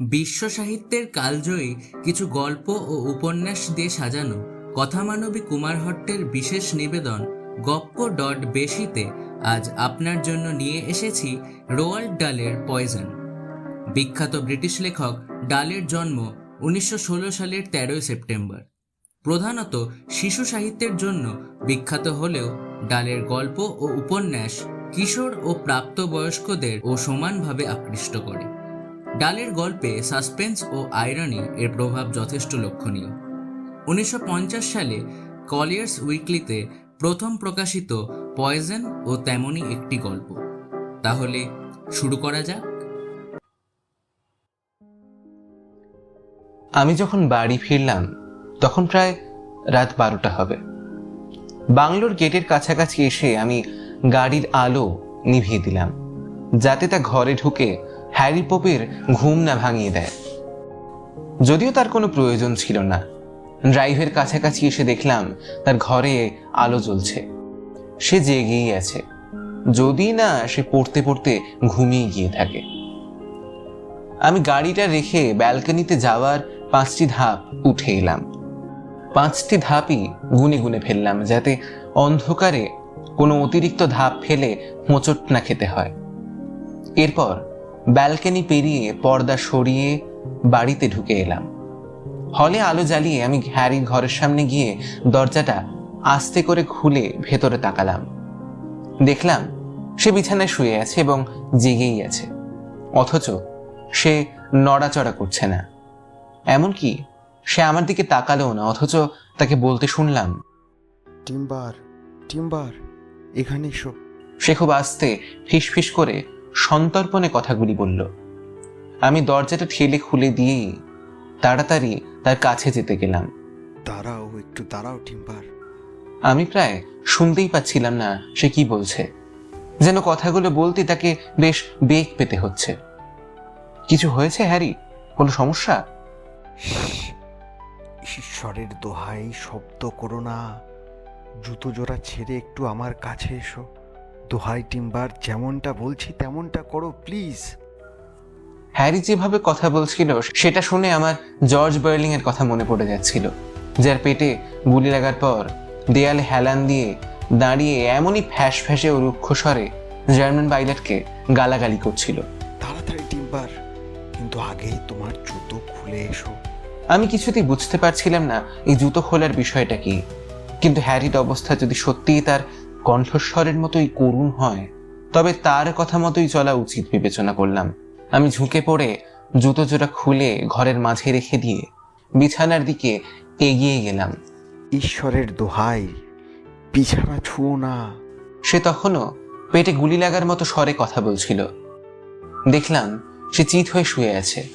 বিশ্ব সাহিত্যের কালজয়ী কিছু গল্প ও উপন্যাস দিয়ে সাজানো কথামানবী কুমারহট্টের বিশেষ নিবেদন গপ্প ডট বেশিতে আজ আপনার জন্য নিয়ে এসেছি রোয়াল্ড ডালের পয়জন। বিখ্যাত ব্রিটিশ লেখক ডালের জন্ম উনিশশো ষোলো সালের তেরোই সেপ্টেম্বর। প্রধানত শিশু সাহিত্যের জন্য বিখ্যাত হলেও ডালের গল্প ও উপন্যাস কিশোর ও প্রাপ্তবয়স্কদের ও সমানভাবে আকৃষ্ট করে। ডালের গল্পে সাসপেন্স ও আয়রনি এর প্রভাব যথেষ্ট লক্ষণীয়। উনিশশো পঞ্চাশ সালে কলিয়ার্স উইকলিতে প্রথম প্রকাশিত পয়জন ও তেমনই একটি গল্প। তাহলে শুরু করা যাক। আমি যখন বাড়ি ফিরলাম, তখন প্রায় রাত বারোটা হবে। বাংলোর গেটের কাছাকাছি এসে আমি গাড়ির আলো নিভিয়ে দিলাম, যাতে তা ঘরে ঢুকে হ্যারি পপের ঘুম না ভাঙিয়ে দেয়। যদিও তার কোনো প্রয়োজন ছিল না। ড্রাইভের কাছাকাছি এসে দেখলাম তার ঘরে আলো জ্বলছে। সে জেগেই আছে। যদি না সে পড়তে পড়তে ঘুমিয়ে গিয়ে থাকে। আমি গাড়িটা রেখে ব্যালকনিতে যাওয়ার পাঁচটি ধাপ উঠে এলাম। পাঁচটি ধাপই গুনে গুনে ফেললাম যাতে অন্ধকারে কোনো অতিরিক্ত ধাপ ফেলে হোঁচট না খেতে হয়। এরপর ব্যালকনি পেরিয়ে পর্দা সরিয়ে বাড়িতে ঢুকে এলাম। হলে আলো জ্বালিয়ে আমি হ্যারির ঘরের সামনে গিয়ে দরজাটা আস্তে করে খুলে ভেতরে তাকালাম। দেখলাম সে বিছানায় শুয়ে আছে এবং জেগেই আছে। অথচ সে নড়াচড়া করছে না। এমনকি সে আমার দিকে তাকালো না অথচ তাকে বলতে শুনলাম টিম্বার টিম্বার এখানে এসো। সে খুব আস্তে ফিসফিস করে সন্তর্পণে কথাগুলি বলল আমি দরজাটা ঠেলে খুলে দিয়ে তাড়াতাড়ি তার কাছে যেতে গেলাম। দাঁড়াও একটু দাঁড়াও টিম্বার। আমি প্রায় শুনতেই পাচ্ছিলাম না সে কি বলছে। যেন কথাগুলো বলতে তাকে বেশ বেগ পেতে হচ্ছে। কিছু হয়েছে হ্যারি? কোনো সমস্যা? ঈশ্বরের দোহাই শব্দ করো না। জুতো জোড়া ছেড়ে একটু আমার কাছে এসো। দোহাই টিম্বার যেমনটা বলছি তেমনটা করো প্লিজ। হ্যারি যেভাবে কথা বলছিল সেটা শুনে আমার জর্জ বার্লিং এর কথা মনে পড়ে যাচ্ছিল যার পেটে গুলি লাগার পর দেয়ালে হেলান দিয়ে দাঁড়িয়ে এমনই ফ্যাস ফ্যাসে ও রুক্ষ স্বরে জার্মান পাইলটকে গালাগালি করছিল। তাড়াতাড়ি টিম্বার কিন্তু আগেই তোমার জুতো খুলে এসো। আমি কিছুতেই বুঝতে পারছিলাম না এই জুতো খোলার বিষয়টা কি কিন্তু হ্যারির অবস্থা যদি সত্যিই তার কণ্ঠস্বরের মতোই করুণ হয় তবে তার কথা মতোই চলা উচিত বিবেচনা করলাম। আমি ঝুঁকে পড়ে জুতো জোড়া খুলে ঘরের মাঝে রেখে দিয়ে বিছানার দিকে এগিয়ে গেলাম। ঈশ্বরের দোহাই বিছানা ছুঁয়ো না। সে তখনও পেটে গুলি লাগার মতো স্বরে কথা বলছিল। দেখলাম সে চিত হয়ে শুয়ে আছে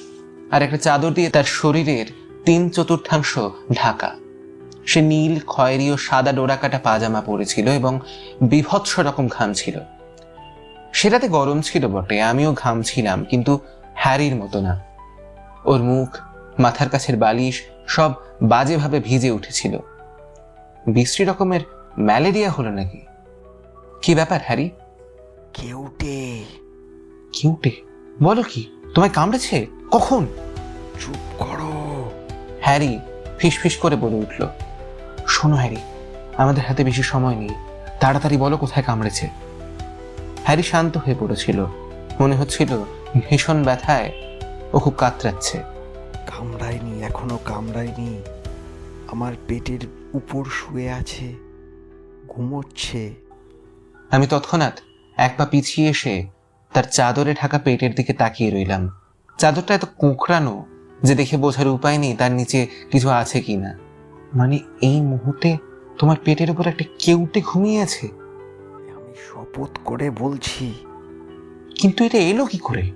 আর একটা চাদর দিয়ে তার শরীরের তিন চতুর্থাংশ ঢাকা। সে নীল খয়েরি ও সাদা ডোরাকাটা পাজামা পরেছিল এবং বিভৎস রকম ঘাম ছিল। সেটাতে গরম ছিল বটে আমিও ঘামছিলাম কিন্তু হ্যারির মতো না। ওর মুখ মাথার কাছের বালিশ সব বাজেভাবে ভিজে উঠেছিল। বিশ্রী রকমের ম্যালেরিয়া হলো নাকি? কি ব্যাপার হ্যারি? কেউটে। কিউটে? বলো কি তোমায় কামড়েছে? কখন? চুপ করো। হ্যারি ফিসফিস করে বলে উঠল। শোনো হ্যারি আমাদের হাতে বেশি সময় নেই। তাড়াতাড়ি বলো কোথায় কামড়েছে। হ্যারি শান্ত হয়ে পড়েছিল। মনে হচ্ছিল ভীষণ ব্যথায় ও খুব কাতরাচ্ছে। কামড়ায়নি এখনও কামড়ায়নি। আমার পেটের উপর শুয়ে আছে ঘুমোচ্ছে। আমি তৎক্ষণাৎ এক পা পিছিয়ে এসে তার চাদরে ঢাকা পেটের দিকে তাকিয়ে রইলাম। চাদরটা এত কুঁকড়ানো যে দেখে বোঝার উপায় নেই তার নিচে কিছু আছে কিনা। মানে এই মুহূর্তে তোমার পেটের উপর একটা কেউটে ঘুমিয়ে আছে? আমি শপথ করে বলছি। কিন্তু এটা এলো কি করে?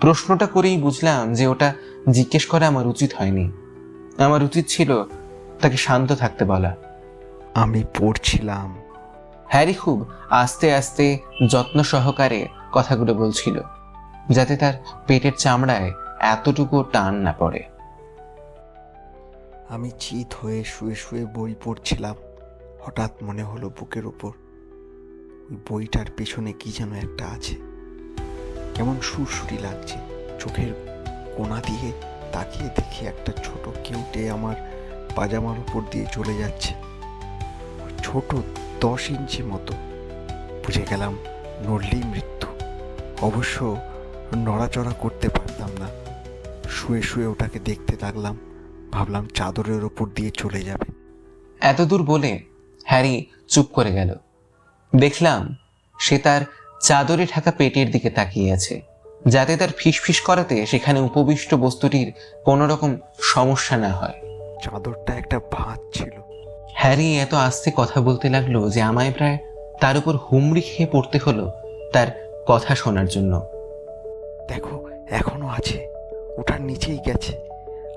প্রশ্নটা করেই বুঝলাম যে ওটা জিজ্ঞেস করা আমার উচিত হয়নি। আমার উচিত ছিল তাকে শান্ত থাকতে বলা। আমি পড়ছিলাম। হ্যারি খুব আস্তে আস্তে যত্ন সহকারে কথাগুলো বলছিল যাতে তার পেটের চামড়ায় এতটুকু টান না পড়ে। আমি চিত হয়ে শুয়ে শুয়ে বই পড়ছিলাম। হঠাৎ মনে হলো বুকের ওপর। ওই বইটার পেছনে কি যেন একটা আছে। কেমন সুরসুরি লাগছে। চোখের কোনা দিয়ে তাকিয়ে দেখি একটা ছোট কেউটে আমার পাজামার উপর দিয়ে চলে যাচ্ছে। ছোট দশ ইঞ্চি মতো। বুঝে গেলাম নড়লেই মৃত্যু। অবশ্য নড়াচড়া করতে পারতাম না। শুয়ে শুয়ে ওটাকে দেখতে লাগলাম। ভাবলাম চাদরের ওপর দিয়ে চলে যাবে। এতদূর বলে হ্যারি চুপ করে গেল। দেখলাম সে তার চাদরে ঢাকা পেটের দিকে তাকিয়ে আছে যাতে তার ফিসফিস করাতে সেখানে উপবিষ্ট বস্তুটির কোনো রকম সমস্যা না হয়। চাদরটা একটা ভাঁজ ছিল। হ্যারি এত আস্তে কথা বলতে লাগল যে আমায় প্রায় তার উপর হুমড়ি খেয়ে পড়তে হলো তার কথা শোনার জন্য। দেখো এখনও আছে ওটার নিচেই গেছে।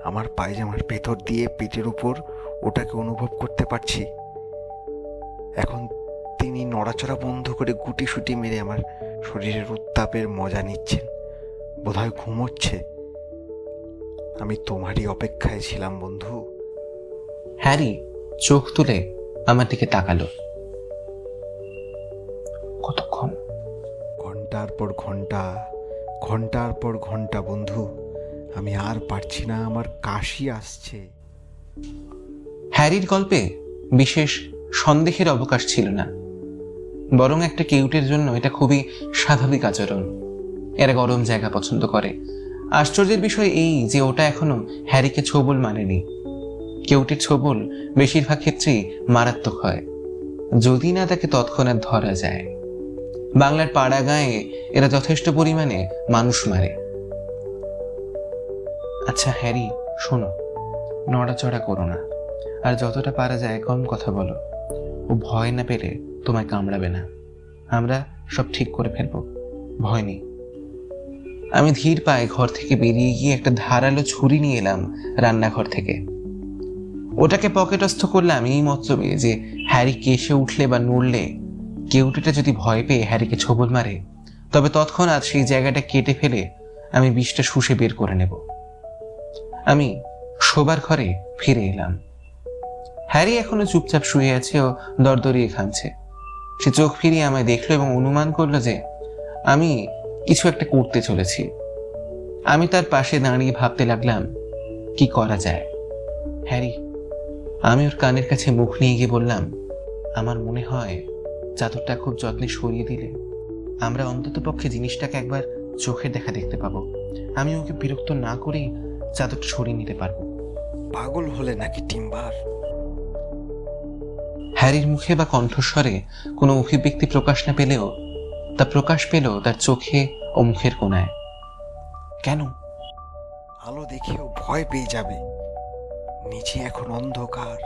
আমার পায়জামার ভেতর দিয়ে পেটের উপর ওটাকে অনুভব করতে পারছি। এখন তিনি নড়াচড়া বন্ধ করে গুটি সুটি মেরে আমার শরীরের উত্তাপের মজা নিচ্ছেন। বোধহয় ঘুমোচ্ছে আমি তোমারই অপেক্ষায় ছিলাম বন্ধু। হ্যারি চোখ তুলে আমার দিকে তাকালো। কতক্ষণ? ঘণ্টার পর ঘণ্টা ঘণ্টার পর ঘণ্টা বন্ধু। আমি আর পারছি না, আমার কাশি আসছে। হ্যারির গল্পে বিশেষ সন্দেহের অবকাশ ছিল না। বরং একটা কিউটের জন্য এটা খুবই স্বাভাবিক আচরণ। এরা গরম জায়গা পছন্দ করে। আশ্চর্যের বিষয় এই যে ওটা এখনও হ্যারিকে ছোবল মানেনি। কেউটির ছোবল বেশিরভাগ ক্ষেত্রেই মারাত্মক হয়। যদি না তাকে তৎক্ষণাৎ ধরা যায়। বাংলার পাড়া গায়ে এরা যথেষ্ট পরিমাণে মানুষ মারে। আচ্ছা হ্যারি, শোনো। নড়াচড়া করো না। আর যতটা পারা যায় কম কথা বলো। ও ভয় না পেলে তোমায় কামড়াবে না। আমরা সব ঠিক করে ফেলব। ভয় নেই। আমি ধীর পায়ে ঘর থেকে বেরিয়ে গিয়ে একটা ধারালো ছুরি নিয়ে এলাম রান্নাঘর থেকে। ওটাকে পকেটস্থ করলাম এই মতলবে যে হ্যারি কেসে উঠলে বা নড়লে কেউটিটা যদি ভয় পেয়ে হ্যারিকে ছবল মারে, তবে তৎক্ষণাৎ সেই জায়গাটা কেটে ফেলে আমি বিষটা শুষে বের করে নেব। আমি শোবার ঘরে ফিরে এলাম। হ্যারি এখনও চুপচাপ শুয়ে আছে ও দরদরিয়ে খামছে সে চোখ ফিরিয়ে আমায় দেখল এবং অনুমান করল যে আমি কিছু একটা করতে চলেছি। আমি তার পাশে দাঁড়িয়ে ভাবতে লাগলাম, কি করা যায়? হ্যারি, আমি ওর কানের কাছে মুখ নিয়ে গিয়ে বললাম, আমার মনে হয় চাদরটা খুব যত্নে সরিয়ে দিলে আমরা অন্তত পক্ষে জিনিসটাকে একবার চোখের দেখা দেখতে পাবো। আমি ওকে বিরক্ত না করেই চাদরটা সরিয়ে নিতে পারব। পাগল হলে নাকি টিম্বার? হ্যারির মুখে বা কণ্ঠস্বরে কোনো অভিব্যক্তি প্রকাশ না পেলেও তা প্রকাশ পেল তার চোখে ও মুখের কোনায় কেন? আলো দেখেও ভয় পেয়ে যাবে। নিচে এখন অন্ধকার।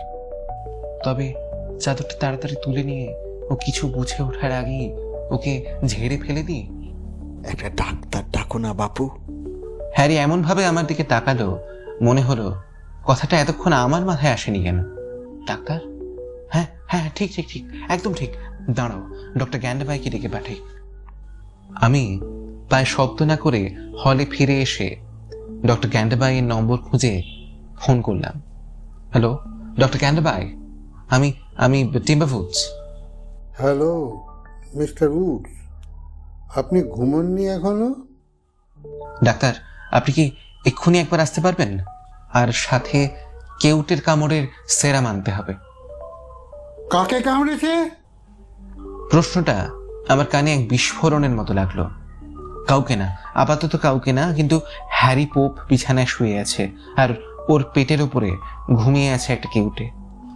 তবে চাদরটা তাড়াতাড়ি তুলে নিয়ে ও কিছু বুঝে ওঠার আগেই ওকে ঝেড়ে ফেলে দিই। একটা ডাক্তার ডাকো না বাপু। হ্যারি এমনভাবে আমার দিকে তাকালো মনে হলো কথাটা এতক্ষণ আমার মাথায় আসেনি কেন। ডাক্তার? হ্যাঁ হ্যাঁ ঠিক ঠিক ঠিক একদম ঠিক। দাঁড়াও ডক্টর গ্যান্ডাবাইকে ডেকে পাঠাই। আমি প্রায় শব্দ না করে হলে ফিরে এসে ডক্টর গ্যান্ডাবাইয়ের নম্বর খুঁজে ফোন করলাম। হ্যালো ডক্টর গ্যান্ডাবাই আমি আমি টিম্বা টিম্বাভুজ হ্যালো মিস্টার উডস আপনি ঘুমননি এখনও? ডাক্তার আপনি কি এক্ষুনি একবার আসতে পারবেন? আর সাথে কেউটের কামড়ের সেরা মানতে হবে। কাকে কামড়েছে? প্রশ্নটা আমার কানে এক বিস্ফোরণের মতো লাগল। কাউকে না আপাতত কাউকে না কিন্তু হ্যারি পোপ বিছানায় শুয়ে আছে আর ওর পেটের উপরে ঘুমিয়ে আছে একটা কেউটে।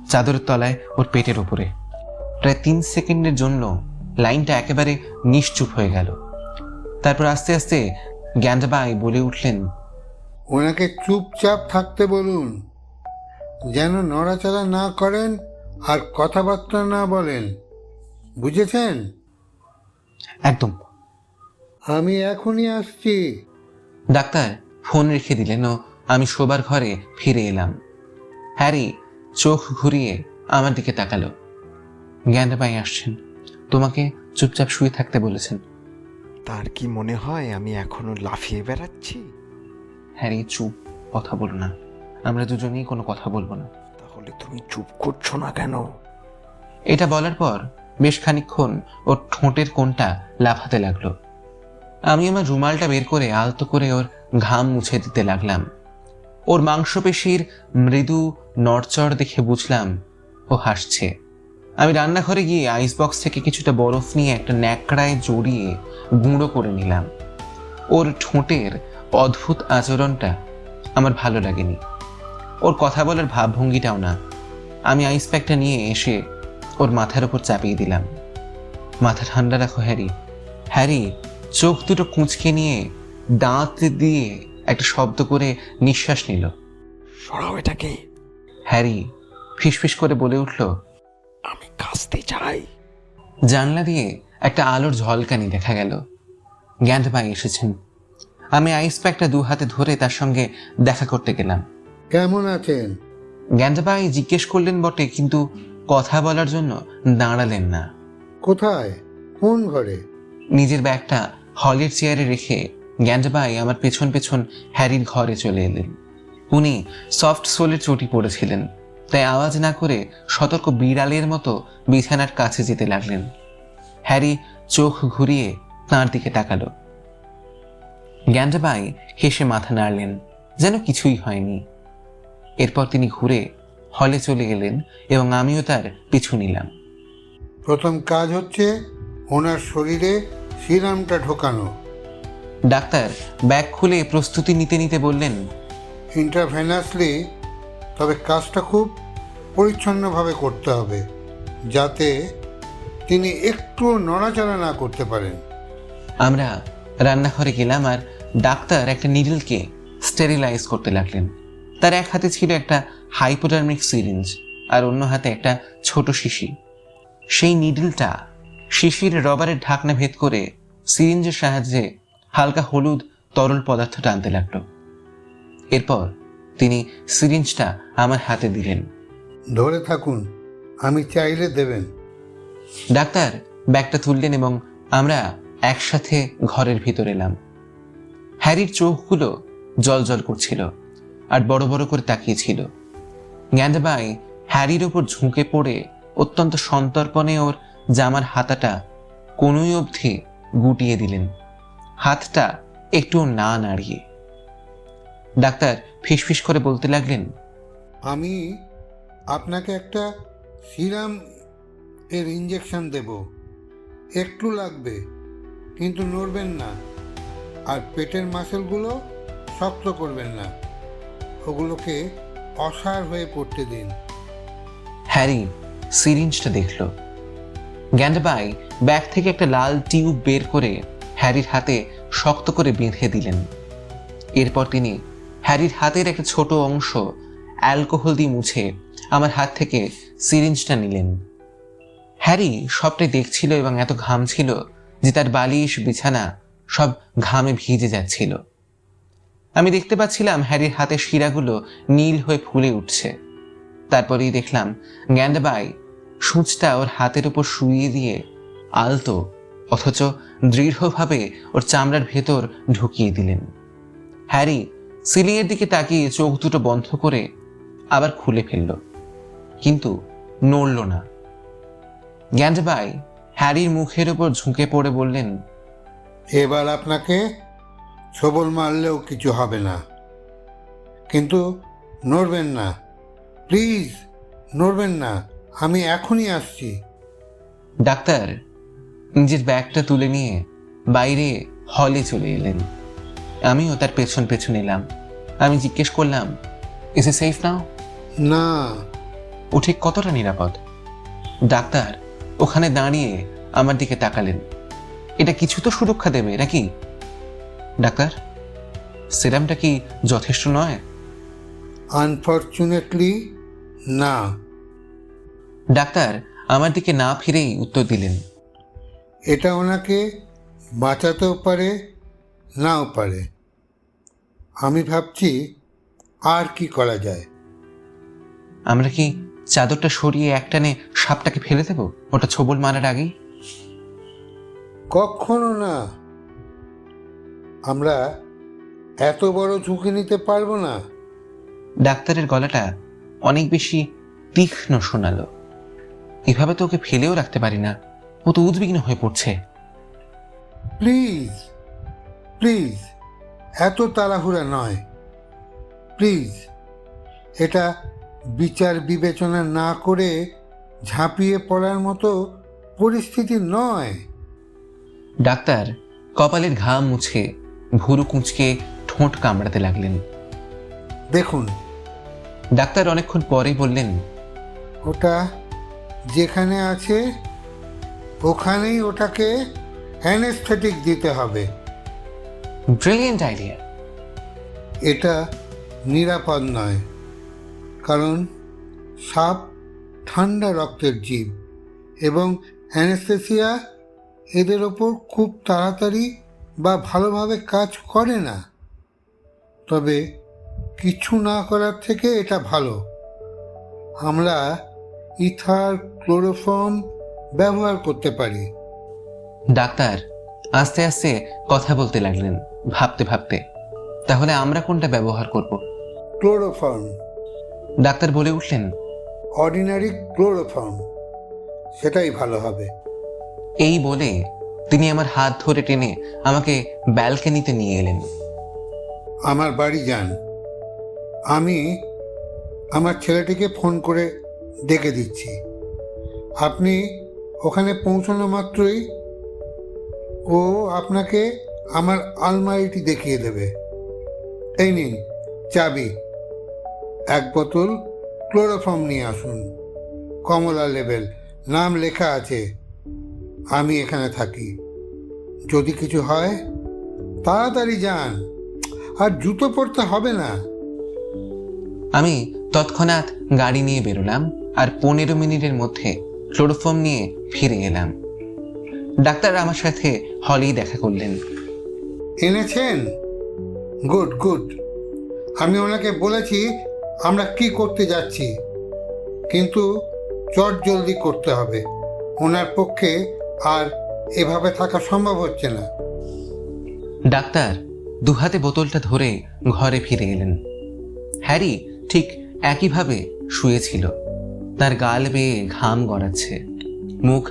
চাদরের তলায় ওর পেটের উপরে। প্রায় তিন সেকেন্ডের জন্য লাইনটা একেবারে নিশ্চুপ হয়ে গেল। তারপর আস্তে আস্তে জ্ঞানবাই বলে উঠলেন ওনাকে চুপচাপ থাকতে বলুন। যেন নড়াচড়া না করেন আর কথাবার্তা না বলেন। বুঝেছেন? একদম। আমি এখনই আসছি। ডাক্তার ফোন রেখে দিলেন ও আমি শোবার ঘরে ফিরে এলাম। হ্যারি চোখ ঘুরিয়ে আমার দিকে তাকালো। জ্ঞানবাই আসছেন। তোমাকে চুপচাপ শুয়ে থাকতে বলেছেন। তার কি মনে হয় আমি এখনও লাফিয়ে বেড়াচ্ছি? হ্যারি চুপ। কথা বলো না। আমরা দুজনেই কোনো কথা বলব না। তাহলে তুমি চুপ করছ না কেন? এটা বলার পর বেশ খানিকক্ষণ ওর ঠোঁটের কোণটা লাফাতে লাগল। আমি আমার রুমালটা বের করে আলতো করে ওর ঘাম মুছে দিতে লাগলাম। ওর মাংসপেশির মৃদু নড়চড় দেখে বুঝলাম ও হাসছে। আমি রান্নাঘরে গিয়ে আইস বক্স থেকে কিছুটা বরফ নিয়ে একটা ন্যাকড়ায় জড়িয়ে গুঁড়ো করে নিলাম। ওর ঠোঁটের অদ্ভুত আচরণটা আমার ভালো লাগেনি। ওর কথা বলার ভাবভঙ্গিটাও না। আমি আইস প্যাকটা নিয়ে এসে ওর মাথার উপর চাপিয়ে দিলাম। মাথা ঠান্ডা রাখো হ্যারি। হ্যারি চোখ দুটো কুঁচকে নিয়ে দাঁত দিয়ে একটা শব্দ করে নিঃশ্বাস নিল। সরাও এটাকে। হ্যারি ফিসফিস করে বলে উঠল আমি কাঁচতে চাই। জানলা দিয়ে একটা আলোর ঝলকানি দেখা গেল। জ্ঞানভাই এসেছেন। আমি আইস প্যাকটা দু হাতে ধরে তার সঙ্গে দেখা করতে গেলাম। কেমন আছেন? জ্ঞানভাই জিজ্ঞেস করলেন বটে কিন্তু কথা বলার জন্য দাঁড়ালেন না। কোথায়? কোন ঘরে? নিজের ব্যাগটা হলের চেয়ারে রেখে গ্যান্ডাবাই আমার পেছন পেছন হ্যারির ঘরে চলে এলেন। উনি সফট সোলের চটি পড়েছিলেন তাই আওয়াজ না করে সতর্ক বিড়ালের মতো বিছানার কাছে যেতে লাগলেন। হ্যারি চোখ ঘুরিয়ে তাঁর দিকে তাকালো। গ্যান্ডাবাই হেসে মাথা নাড়লেন যেন কিছুই হয়নি। এরপর তিনি ঘুরে হলে চলে গেলেন এবং আমিও তার পিছু নিলাম। প্রথম কাজ হচ্ছে ওনার শরীরে সিরামটা ঢোকানো। ডাক্তার ব্যাগ খুলে প্রস্তুতি নিতে নিতে বললেন ইন্টারভেনাসলি তবে কাজটা খুব পরিচ্ছন্নভাবে করতে হবে, যাতে তিনি একটু নড়াচড়া না করতে পারেন। আমরা রান্নাঘরে গেলাম আর ডাক্তার একটা নিডলকে স্টেরিলাইজ করতে লাগলেন। তার এক হাতে ছিল একটা হাইপোডার্মিক সিরিঞ্জ আর অন্য হাতে একটা ছোট শিশি। সেই নিডলটা শিশির রবারের ঢাকনা ভেদ করে সিরিঞ্জের সাহায্যে হালকা হলুদ তরল পদার্থ টানতে লাগল। এরপর তিনি সিরিঞ্জটা আমার হাতে দিলেন। ধরে থাকুন আমি চাইলে দেবেন। ডাক্তার ব্যাগটা তুললেন এবং আমরা একসাথে ঘরের ভিতর এলাম। হ্যারির চোখগুলো জল জল করছিল আর বড় বড় করে তাকিয়েছিল। গ্যান্ডাবাই হ্যারির ওপর ঝুঁকে পড়ে অত্যন্ত সন্তর্পণে ওর জামার হাতাটা কোনোই অবধি গুটিয়ে দিলেন। হাতটা একটু না নাড়িয়ে। ডাক্তার ফিসফিস করে বলতে লাগলেন আমি আপনাকে একটা সিরাম এর ইঞ্জেকশন দেব। একটু লাগবে কিন্তু নড়বেন না। আর পেটের মাসেলগুলো শক্ত করবেন না। ওগুলোকে অসার হয়ে পড়তে দিন। হ্যারি সিরিঞ্জটা দেখল। গ্যান্ডাবাই ব্যাগ থেকে একটা লাল টিউব বের করে হ্যারির হাতে শক্ত করে বেঁধে দিলেন। এরপর তিনি হ্যারির হাতের একটা ছোট অংশ অ্যালকোহল দিয়ে মুছে আমার হাত থেকে সিরিঞ্জটা নিলেন। হ্যারি সবটাই দেখছিল এবং এত ঘাম ছিল যে তার বালিশ, বিছানা সব ঘামে ভিজে যাচ্ছিল। আমি দেখতে পাচ্ছিলাম হ্যারির হাতের শিরাগুলো নীল হয়ে ফুলে উঠছে। তারপরেই দেখলাম গ্যান্ডাবাই সূচটা ওর হাতের উপর শুইয়ে দিয়ে আলতো, অথচ দৃঢ়ভাবে ওর চামড়ার ভেতর ঢুকিয়ে দিলেন। হ্যারি সিলিংয়ের দিকে তাকিয়ে চোখ দুটো বন্ধ করে আবার খুলে ফেলল। কিন্তু নড়ল না। গ্যান্ডাবাই হ্যারির মুখের উপর ঝুঁকে পড়ে বললেন এবার আপনাকে ছবল মারলেও কিছু হবে না। কিন্তু নড়বেন না। প্লিজ নড়বেন না। আমি এখনই আসছি। ডাক্তার নিজের ব্যাগটা তুলে নিয়ে বাইরে হলে চলে এলেন। আমিও তার পেছন পেছন এলাম। আমি জিজ্ঞেস করলাম ইস এ সেফ নাও না। ও ঠিক কতটা নিরাপদ? ডাক্তার ওখানে দাঁড়িয়ে আমার দিকে তাকালেন। এটা কিছু তো সুরক্ষা দেবে নাকি? ডাক্তার সেরামটা কি যথেষ্ট নয়? আনফর্চুনেটলি না। ডাক্তার আমার দিকে না ফিরেই উত্তর দিলেন। এটা ওনাকে বাঁচাতেও পারে নাও পারে। আমি ভাবছি আর কি করা যায়। আমরা কি চাদরটা সরিয়ে একটানে সাপটাকে ফেলে দেবো? ওটা ছবল মারার আগেই? কখনো না। আমরা এত বড় ঝুঁকি নিতে পারব না। ডাক্তারের গলাটা অনেক বেশি তীক্ষ্ণ শোনালো। এভাবে তো ওকে ফেলেও রাখতে পারি না। ও তো উদ্বিগ্ন হয়ে পড়ছে। প্লিজ প্লিজ এত তাড়াহুড়া নয়। প্লিজ এটা বিচার বিবেচনা না করে ঝাঁপিয়ে পড়ার মতো পরিস্থিতি নয়। ডাক্তার কপালের ঘাম মুছে ভুরু কুঁচকে ঠোঁট কামড়াতে লাগলেন। দেখুন। ডাক্তার অনেকক্ষণ পরে বললেন ওটা যেখানে আছে ওখানেই ওটাকে অ্যানেস্থেটিক দিতে হবে। ব্রিলিয়েন্ট আইডিয়া এটা নিরাপদ নয় কারণ সাপ ঠান্ডা রক্তের জীব এবং অ্যানেস্থেসিয়া এদের ওপর খুব তাড়াতাড়ি বা ভালোভাবে কাজ করে না। তবে কিছু না করার থেকে এটা ভালো। আমরা ইথার ক্লোরোফর্ম ব্যবহার করতে পারি। ডাক্তার আস্তে আস্তে কথা বলতে লাগলেন ভাবতে ভাবতে। তাহলে আমরা কোনটা ব্যবহার করব? ক্লোরোফর্ম। ডাক্তার বলে উঠলেন অর্ডিনারি ক্লোরোফর্ম। সেটাই ভালো হবে। এই বলে তিনি আমার হাত ধরে টেনে আমাকে ব্যালকনিতে নিয়ে এলেন। আমার বাড়ি যান। আমি আমার ছেলেটিকে ফোন করে ডেকে দিচ্ছি। আপনি ওখানে পৌঁছানো মাত্রই ও আপনাকে আমার আলমারিটি দেখিয়ে দেবে। এই নিন, চাবি। এক বোতল ক্লোরোফর্ম নিয়ে আসুন। কমলা লেভেল নাম লেখা আছে। আমি এখানে থাকি। যদি কিছু হয়, তাড়াতাড়ি যান। আর জুতো পরতে হবে না। আমি তৎক্ষণাৎ গাড়ি নিয়ে বেরোলাম আর পনেরো মিনিটের মধ্যে ক্লোরোফর্ম নিয়ে ফিরে এলাম। ডাক্তার আমার সাথে হলেই দেখা করলেন। এনেছেন? Good good. আমি ওনাকে বলেছি আমরা কি করতে যাচ্ছি কিন্তু চট জলদি করতে হবে। ওনার পক্ষে আর এভাবে থাকা সম্ভব হচ্ছে না। ডাক্তার দুহাতে বোতলটা ধরে ঘরে ফিরে এলেন। হ্যারি ঠিক একইভাবে শুয়েছিল। তার গাল বেয়ে ঘাম গড়াচ্ছে। মুখ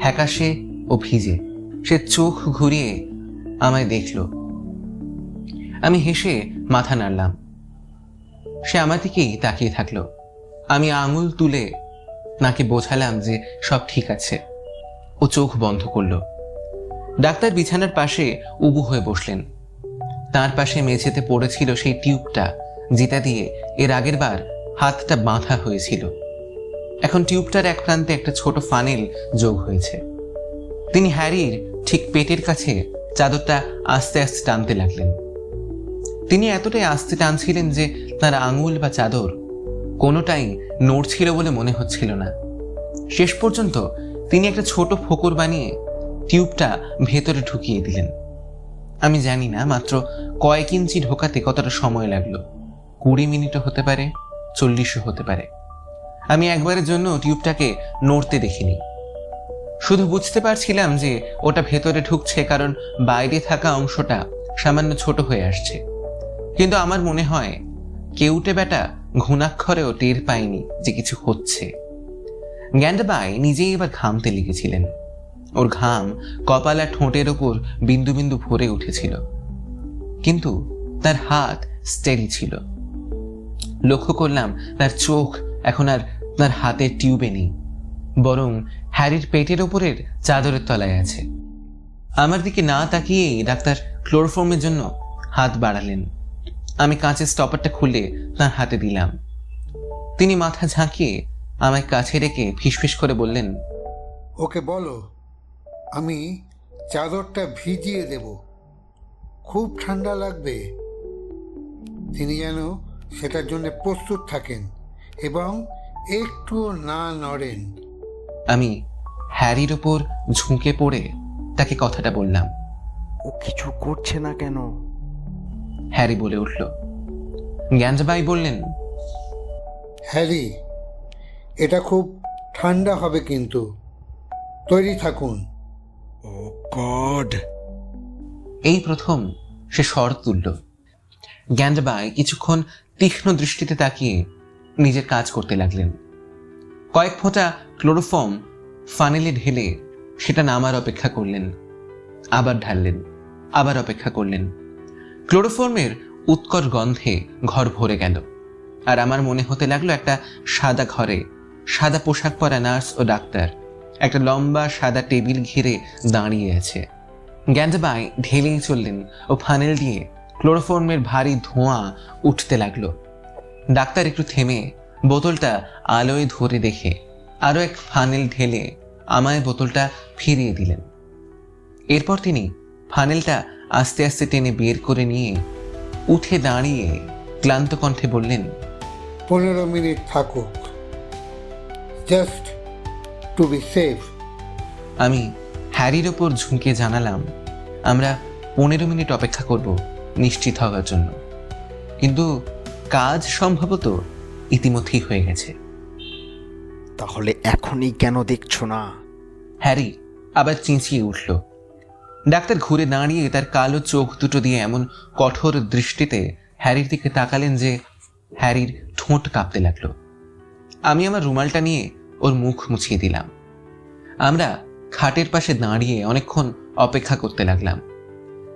ফ্যাকাশে ও ভিজে। সে চোখ ঘুরিয়ে আমায় দেখল। আমি হেসে মাথা নাড়লাম। সে আমার দিকেই তাকিয়ে থাকল। আমি আঙুল তুলে নাকে বোঝালাম যে সব ঠিক আছে। ও চোখ বন্ধ করল। ডাক্তার বিছানার পাশে উবু হয়ে বসলেন। তার পাশে মেঝেতে পড়েছিল সেই টিউবটা, যেটা দিয়ে এর আগের বার হাতটা বাঁধা হয়েছিল। এখন টিউবটার এক প্রান্তে একটা ছোট ফানেল যোগ হয়েছে। তিনি হ্যারির ঠিক পেটের কাছে চাদরটা আস্তে আস্তে টানতে লাগলেন। তিনি এতটাই আস্তে টানছিলেন যে তার আঙুল বা চাদর কোনোটাই নড়ছিল বলে মনে হচ্ছিল না। শেষ পর্যন্ত তিনি একটা ছোট ফোকর বানিয়ে টিউবটা ভেতরে ঢুকিয়ে দিলেন। আমি জানি না, মাত্র কয়েক ইঞ্চি ঢোকাতে কতটা সময় লাগল। কুড়ি মিনিটও হতে পারে, চল্লিশও হতে পারে। আমি একবারের জন্য টিউবটাকে নড়তে দেখিনি। শুধু বুঝতে পারছিলাম যে ওটা ভেতরে ঢুকছে কারণ বাইরে থাকা অংশটা সামান্য ছোট হয়ে আসছে। কিন্তু আমার মনে হয়, কেউটে বেটা ঘুণাক্ষরেও টের পায়নি যে কিছু হচ্ছে। গ্যান্ডাবাই নিজেই এবার ঘামতে লেগেছিলেন ওর ঘাম কপাল আর ঠোঁটের ওপর বিন্দু বিন্দু ভরে উঠেছিল। কিন্তু তার হাত স্টেডি ছিল। লক্ষ্য করলাম তার চোখ এখন আর তার হাতের টিউবে নেই। বরং হ্যারির পেটের ওপরের চাদরের তলায় আছে। আমার দিকে না তাকিয়েই ডাক্তার ক্লোরোফর্মের জন্য হাত বাড়ালেন। আমি কাঁচের স্টপারটা খুলে তার হাতে দিলাম। তিনি মাথা ঝাঁকিয়ে আমায় কাছে রেখে ফিসফিস করে বললেন, ওকে বলো, আমি চাদরটা ভিজিয়ে দেব। খুব ঠান্ডা লাগবে। তিনি যেন সেটার জন্য প্রস্তুত থাকেন এবং একটুও না নড়েন। আমি হ্যারির ওপর ঝুঁকে পড়ে তাকে কথাটা বললাম। ও কিছু করছে না কেন? হ্যারি বলে উঠল। জ্ঞানজাবাই বললেন হ্যারি এটা খুব ঠান্ডা হবে কিন্তু। তৈরি থাকুন। Oh God. এই প্রথম সে স্বর তুলল। জ্ঞানজাবাই কিছুক্ষণ তীক্ষ্ণ দৃষ্টিতে তাকিয়ে নিজের কাজ করতে লাগলেন। কয়েক ফোঁটা ক্লোরোফর্ম ফানেলে ঢেলে সেটা নামার অপেক্ষা করলেন, আবার ঢাললেন, আবার অপেক্ষা করলেন। ক্লোরোফর্মের উৎকট গন্ধে ঘর ভরে গেল। আর আমার মনে হতে লাগল একটা সাদা ঘরে সাদা পোশাক পরা নার্স ও ডাক্তার একটা লম্বা সাদা টেবিল ঘিরে দাঁড়িয়ে আছে। গ্যান্ডাবাই ঢেলেই চললেন ও ফানেল দিয়ে ক্লোরোফর্মের ভারী ধোঁয়া উঠতে লাগল। ডাক্তার একটু থেমে বোতলটা আলোয় ধরে দেখে আরও এক ফানেল ঢেলে আমায় বোতলটা ফিরিয়ে দিলেন। এরপর তিনি ফানেলটা আস্তে আস্তে টেনে বের করে নিয়ে উঠে দাঁড়িয়ে ক্লান্ত কণ্ঠে বললেন পনেরো মিনিট থাকুক। জাস্ট টু বি সেফ আমি হ্যারির ওপর ঝুঁকে জানালাম আমরা পনেরো মিনিট অপেক্ষা করব নিশ্চিত হওয়ার জন্য। কিন্তু কাজ সম্ভবত ইতিমধ্যেই হয়ে গেছে। তাহলে এখনই কেন দেখছ না? হ্যারি, আবার চেঁচিয়ে উঠল। ডাক্তার ঘুরে দাঁড়িয়ে তার কালো চোখ দুটো দিয়ে এমন কঠোর দৃষ্টিতে হ্যারির দিকে তাকালেন যে হ্যারির ঠোঁট কাঁপতে লাগল। আমি আমার রুমালটা নিয়ে ওর মুখ মুছিয়ে দিলাম। আমরা খাটের পাশে দাঁড়িয়ে অনেকক্ষণ অপেক্ষা করতে লাগলাম।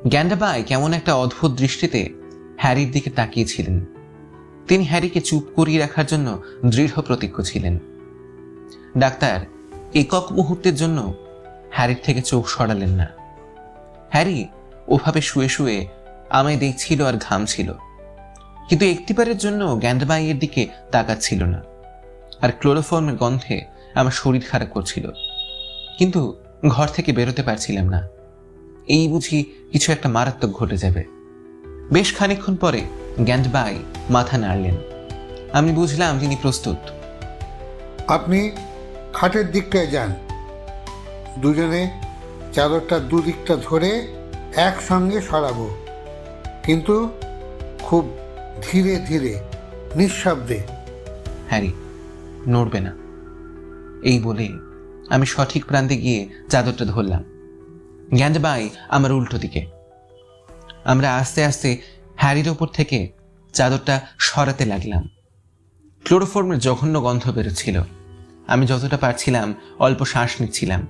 গ্যান্ডাবাই কেমন একটা অদ্ভুত দৃষ্টিতে হ্যারির দিকে তাকিয়েছিলেন তিনি হ্যারিকে চুপ করিয়ে রাখার জন্য দৃঢ় প্রতিজ্ঞ ছিলেন। ডাক্তার, একক মুহূর্তের জন্য হ্যারির থেকে চোখ সরালেন না। হ্যারি ওভাবে শুয়ে শুয়ে আমায় দেখছিল আর ঘামছিল। কিন্তু একটিবারের জন্য গ্যান্ডাবাইয়ের দিকে তাকাচ্ছিল না। আর ক্লোরোফর্মের গন্ধে আমার শরীর খারাপ করছিল। কিন্তু ঘর থেকে বেরোতে পারছিলাম না। এই বুঝি কিছু একটা মারাত্মক ঘটে যাবে। বেশ খানিকক্ষণ পরে গ্যান্ডবাই মাথা নাড়লেন। আমি বুঝলাম তিনি প্রস্তুত। আপনি খাটের দিকটায় যান। দুজনে চাদরটা দুদিকটা ধরে একসঙ্গে সরাবো। কিন্তু খুব ধীরে ধীরে, নিঃশব্দে। হ্যারি, নড়বে না। এই বলে আমি সঠিক প্রান্তে গিয়ে চাদরটা ধরলাম। গ্যান্ডবাই আমার উল্টো দিকে। আমরা আস্তে আস্তে হ্যারির ওপর থেকে চাদরটা সরাতে লাগলাম। ক্লোরোফর্মের জঘন্য গন্ধ বেরোচ্ছিল। আমি যতটা পারছিলাম অল্প শ্বাস নিচ্ছিলাম,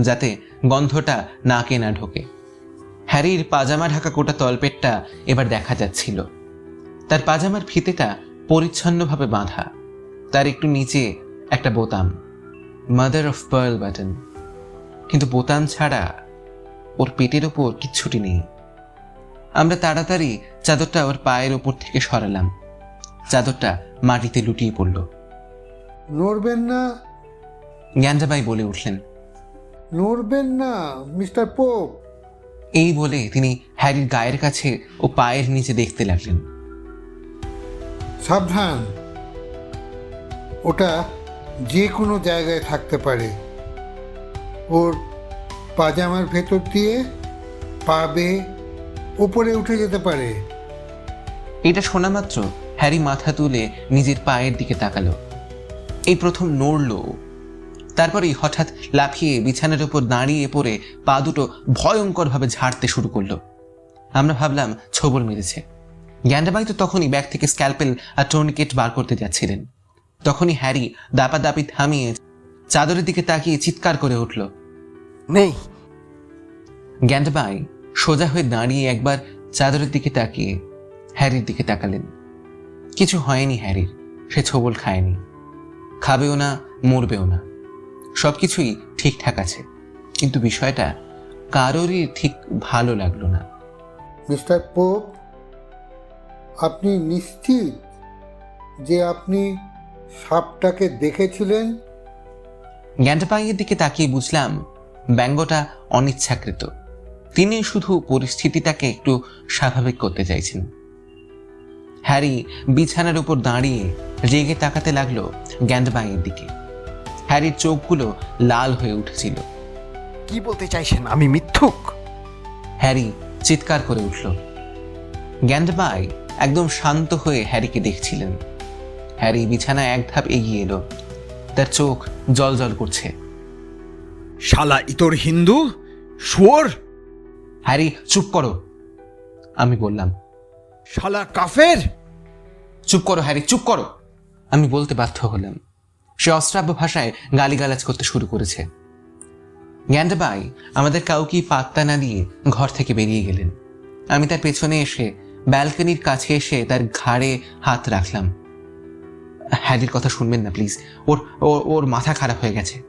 যাতে গন্ধটা নাকে না ঢোকে। হ্যারির পাজামা ঢাকা কোটা তলপেটটা এবার দেখা যাচ্ছিল। তার পাজামার ফিতেটা পরিচ্ছন্নভাবে বাঁধা। তার একটু নিচে একটা বোতাম মাদার অফ পার্ল বাটন কিন্তু বোতাম ছাড়া ওর পেটের ওপর কিচ্ছুটি নেই। আমরা তাড়াতাড়ি চাদরটা ওর পায়ের ওপর থেকে সরালাম। চাদরটা মাটিতে লুটিয়ে পড়ল। নড়বেন না। জ্ঞানজাবাই বলে উঠলেন। নড়বেন না মিস্টার পোপ। এই বলে তিনি হ্যারির গায়ের কাছে ও পায়ের নিচে দেখতে লাগলেন। সাবধান। ওটা যে কোনো জায়গায় থাকতে পারে। ওর পাজামার ভেতর দিয়ে পা বেয়ে উপরে উঠে যেতে পারে। এটা শোনা মাত্র হ্যারি মাথা তুলে নিজের পায়ের দিকে তাকালো। এই প্রথম নড়ল। তারপরেই হঠাৎ লাফিয়ে বিছানার উপর দাঁড়িয়ে পড়ে পা দুটো ভয়ঙ্করভাবে ঝাড়তে শুরু করল। আমরা ভাবলাম ছবল মেরেছে। গ্যান্ডাবাই তো তখনই ব্যাগ থেকে স্ক্যালপেল আর টর্নিকেট বার করতে যাচ্ছিলেন। তখনই হ্যারি দাপাদাপি থামিয়ে চাদরের দিকে তাকিয়ে চিৎকার করে উঠল নেই। গ্যান্ডাবাই সোজা হয়ে দাঁড়িয়ে একবার চাদরের দিকে তাকিয়ে হ্যারির দিকে তাকালেন। কিছু হয়নি হ্যারির সে ছবল খায়নি। খাবেও না মরবেও না। সব কিছুই ঠিকঠাক আছে। কিন্তু বিষয়টা কারোরই ঠিক ভালো লাগল না। মিস্টার পোপ আপনি নিশ্চিত যে আপনি সাপটাকে দেখেছিলেন? গ্যান্ডাপাইয়ের দিকে তাকিয়ে বুঝলাম ব্যঙ্গটা অনিচ্ছাকৃত। তিনি শুধু পরিস্থিতিটাকে একটু স্বাভাবিক করতে চাইছেন। হ্যারি বিছানার উপর দাঁড়িয়ে রেগে তাকাতে লাগল গ্যান্ডবাইয়ের দিকে। হ্যারির চোখগুলো লাল হয়ে উঠেছিল। কি বলতে চাইছেন? আমি মিথ্যুক? হ্যারি চিৎকার করে উঠল। গ্যান্ডবাই একদম শান্ত হয়ে হ্যারিকে দেখছিলেন। হ্যারি বিছানায় এক ধাপ এগিয়ে এলো। তার চোখ জল জল করছে। শালা ইতর হিন্দু? শুয়োর? হ্যারি চুপ করো। আমি বললাম শালা কাফের? চুপ করো, হ্যারি, চুপ করো। আমি বলতে বাধ্য হলাম। সে অশ্রাব্য ভাষায় গালিগালাজ করতে শুরু করেছে। গ্যান্ডাবাই আমাদের কাউকে পাত্তা না দিয়ে ঘর থেকে বেরিয়ে গেলেন। আমি তার পেছনে এসে ব্যালকনির কাছে এসে তার ঘাড়ে হাত রাখলাম। হ্যারির কথা শুনবেন না, প্লিজ। ওর ওর মাথা খারাপ হয়ে গেছে।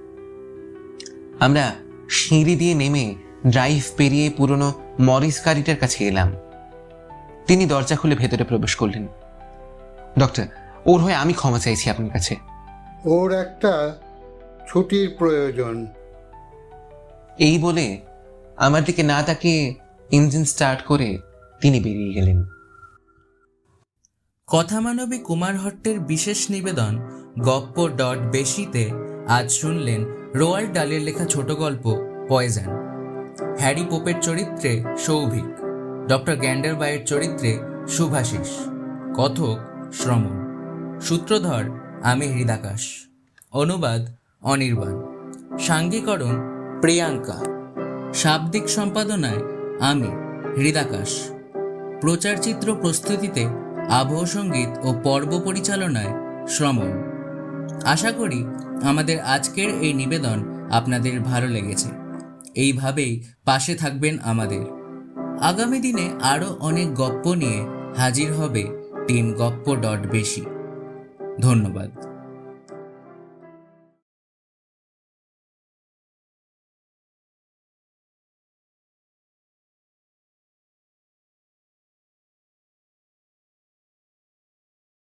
আমরা সিঁড়ি দিয়ে নেমে ড্রাইভ পেরিয়ে পুরনো মরিস গাড়িটার কাছে এলাম। তিনি দরজা খুলে ভেতরে প্রবেশ করলেন। ডক্টর ওর হয়ে আমি ক্ষমা চাইছি আপনার কাছে। ওর একটা ছুটির প্রয়োজন। এই বলে আমার দিকে না তাকিয়ে ইঞ্জিন স্টার্ট করে তিনি বেরিয়ে গেলেন। কথামানবী কুমার হট্টের বিশেষ নিবেদন গপ্প ডট বেশিতে আজ শুনলেন রোয়াল্ড ডালের লেখা ছোট গল্প পয়জন হ্যারি পোপের চরিত্রে সৌভিক। ডক্টর গ্যান্ডার গ্যান্ডারবাইয়ের চরিত্রে শুভাশিস, কথক শ্রমণ, সূত্রধর আমি হৃদাকাশ, অনুবাদ অনির্বাণ, সাঙ্গীকরণ প্রিয়াঙ্কা, শাব্দিক সম্পাদনায় আমি হৃদাকাশ প্রচারচিত্র প্রস্তুতিতে আবহ সংগীত ও পর্ব পরিচালনায় শ্রমণ। আশা করি আমাদের আজকের এই নিবেদন আপনাদের ভালো লেগেছে। এইভাবেই পাশে থাকবেন আমাদের। আগামী দিনে আরও অনেক গপ্প নিয়ে হাজির হবে টিম গপ্প ডট বেশি। ধন্যবাদ।